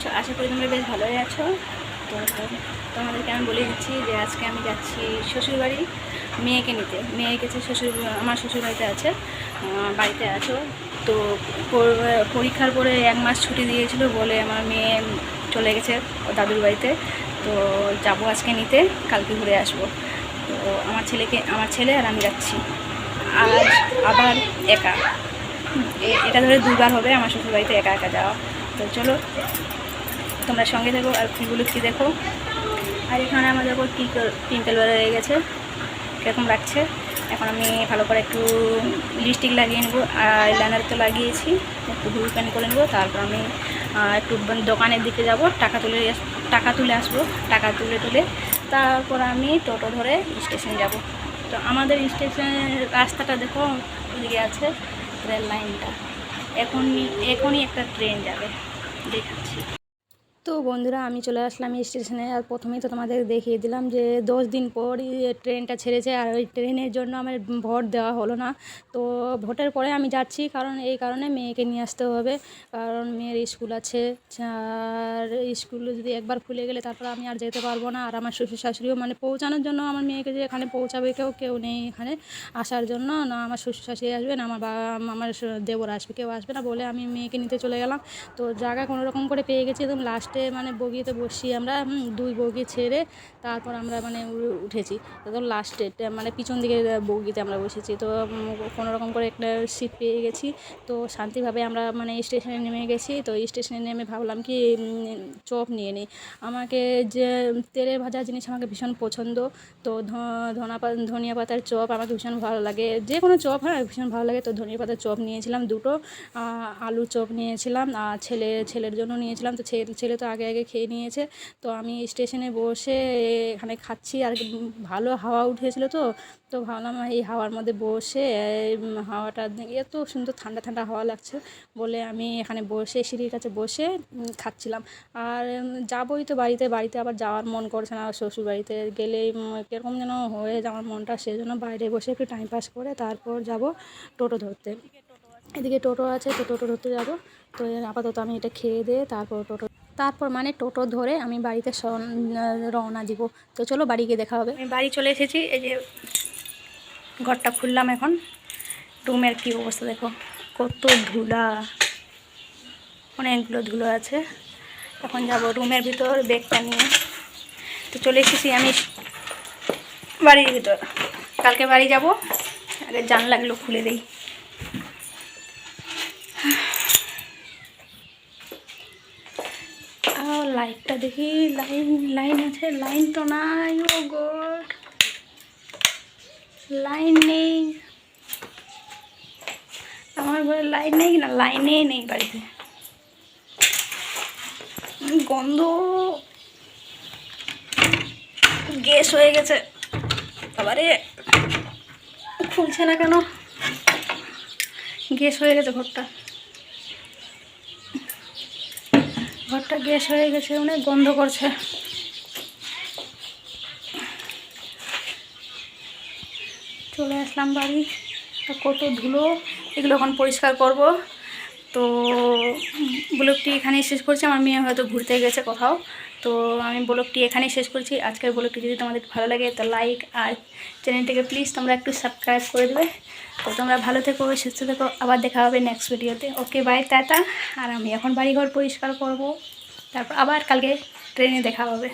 আছো? আশা করি তোমরা বেশ ভালোই আছো। তো তোমাদেরকে আমি বলে দিচ্ছি যে আজকে আমি যাচ্ছি শ্বশুরবাড়ি মেয়েকে নিতে। মেয়ে গেছে শ্বশুর, আমার শ্বশুরবাড়িতে আছে বাড়িতে আছো। তো পরীক্ষার পরে এক মাস ছুটি দিয়েছিল বলে আমার মেয়ে চলে গেছে দাদুর বাড়িতে। তো যাব আজকে নিতে, কালকে ঘুরে আসব। তো আমার ছেলেকে, আমার ছেলে আর আমি যাচ্ছি। আজ আবার একা। এটা ধরে দুবার হবে আমার শ্বশুরবাড়িতে একা একা যাওয়া। তো চলো তোমরা সঙ্গে দেখো আর ফুলগুলো কি দেখো? আর এখানে আমাদের ওপর পিম্পল হয়ে গেছে। কীরকম লাগছে? এখন আমি ভালো করে একটু লিপস্টিক লাগিয়ে নেব। আর লাইনার তো লাগিয়েছি, একটু হুলকানি করে নেব। তারপর আমি একটু দোকানের দিকে যাব। টাকা তুলে টাকা তুলে আসব। টাকা তুলে তুলে তারপর আমি টোটো ধরে স্টেশন যাব। তো আমাদের স্টেশনের রাস্তাটা দেখো, ওদিকে আছে রেল লাইনটা এখনই এখনই একটা ট্রেন যাবে। দেখাচ্ছি। তো বন্ধুরা আমি চলে আসলাম স্টেশনে আর প্রথমেই তো তোমাদের দেখিয়ে দিলাম যে দশ দিন পর ট্রেনটা ছেড়েছে আর ওই ট্রেনের জন্য আমার ভোট দেওয়া হলো না। তো ভোটের পরে আমি যাচ্ছি কারণ এই কারণে মেয়েকে নিয়ে আসতে হবে। কারণ মেয়ের স্কুল আছে, আর স্কুল যদি একবার খুলে গেলে তারপর আমি আর যেতে পারব না। আর আমার শ্বশুর শাশুড়িও মানে পৌঁছানোর জন্য আমার মেয়েকে যে এখানে পৌঁছাবে কেউ কেউ নেই এখানে আসার জন্য। না আমার শ্বশুর শাশুড়ি আসবে, না আমার বাবা আমার দেবর আসবে, কেউ আসবে না বলে আমি মেয়েকে নিতে চলে গেলাম। তো জায়গা কোনোরকম করে পেয়ে গেছি, একদম লাস্টে মানে বগিতে বসি আমরা দুই বগি ছেড়ে তারপর আমরা মানে উঠেছি। একদম লাস্টে মানে পিছন দিকে বগিতে আমরা বসেছি। তো কোনো রকম করে একটা সিট পেয়ে গেছি। তো শান্তিভাবে আমরা মানে স্টেশনে নেমে গেছি। তো স্টেশনে নেমে ভাবলাম কি চপ নিয়ে নিই। আমাকে যে, তেলের ভাজা জিনিস আমাকে ভীষণ পছন্দ। তো ধনা ধনিয়া পাতার চপ আমাকে ভীষণ ভালো লাগে। যে কোনো চপ হ্যাঁ ভীষণ ভালো লাগে। তো ধনিয়া পাতার চপ নিয়েছিলাম দুটো। আলুর চপ নিয়েছিলাম। আর ছেলে, ছেলের জন্য নিয়েছিলাম। তো ছেলে তো আগে আগে খেয়ে নিয়েছে। তো আমি স্টেশনে বসে এখানে খাচ্ছি। আর ভালো হাওয়া উঠেছিল তো তো ভাবলাম এই হাওয়ার মধ্যে বসে হাওয়াটা এত সুন্দর ঠান্ডা ঠান্ডা হাওয়া লাগছে বলে আমি এখানে বসে, সিঁড়ির কাছে বসে খাচ্ছিলাম। আর যাবোই তো বাড়িতে বাড়িতে আবার যাওয়ার মন করছে না শ্বশুর বাড়িতে গেলেই কীরকম যেন হয়ে যাওয়ার মনটা সেই জন্য বাইরে বসে একটু টাইম পাস করে তারপর যাব টোটো ধরতে। এদিকে টোটো আছে, তো টোটো ধরতে যাব। তো আপাতত আমি এটা খেয়ে দিয়ে তারপর টোটো তারপর মানে টোটো ধরে আমি বাড়িতে রওনা দিব। তো চলো বাড়ি গিয়ে দেখা হবে। আমি বাড়ি চলে এসেছি, এই যে ঘরটা খুললাম এখন। রুমের কি অবস্থা দেখো, কত ধুলা, অনেকগুলো ধুলো আছে। এখন যাব রুমের ভিতর ব্যাগটা নিয়ে। তো চলে এসেছি আমি বাড়ির ভিতর। কালকে বাড়ি যাব, আগে জানলাগুলো খুলে দিই। লাইটটা দেখি। লাইন লাইন আছে, লাইন তো নাই, ও গড। লাইন নেই। আমার ঘরে লাইন নেই না লাইনেই নেই বাড়িতে। গন্ধ। গ্যাস হয়ে গেছে। আবারে খুলছে না কেন? গ্যাস হয়ে গেছে ঘরটা। ঘরটা গ্যাস হয়ে গেছে, অনেক গন্ধ করছে। চলে আসলাম বাড়ি। কত ধুলো, এগুলো এখন পরিষ্কার করব। তো ব্লগটি এখানেই শেষ করছি। আমার মেয়ে হয়তো ঘুরতে গেছে কোথাও। তো আমি ব্লগটি এখানেই শেষ করছি। আজকের ব্লগটি যদি তোমাদের ভালো লাগে, তো লাইক আর চ্যানেলটিকে প্লিজ তোমরা একটু সাবস্ক্রাইব করে দেবে। তো তোমরা ভালো থেকো, সুস্থ থেকো। আবার দেখা হবে নেক্সট ভিডিওতে ওকে বাই টাটা। আর আমি এখন বাড়িঘর পরিষ্কার করব। তারপর আবার কালকে ট্রেনে দেখা হবে।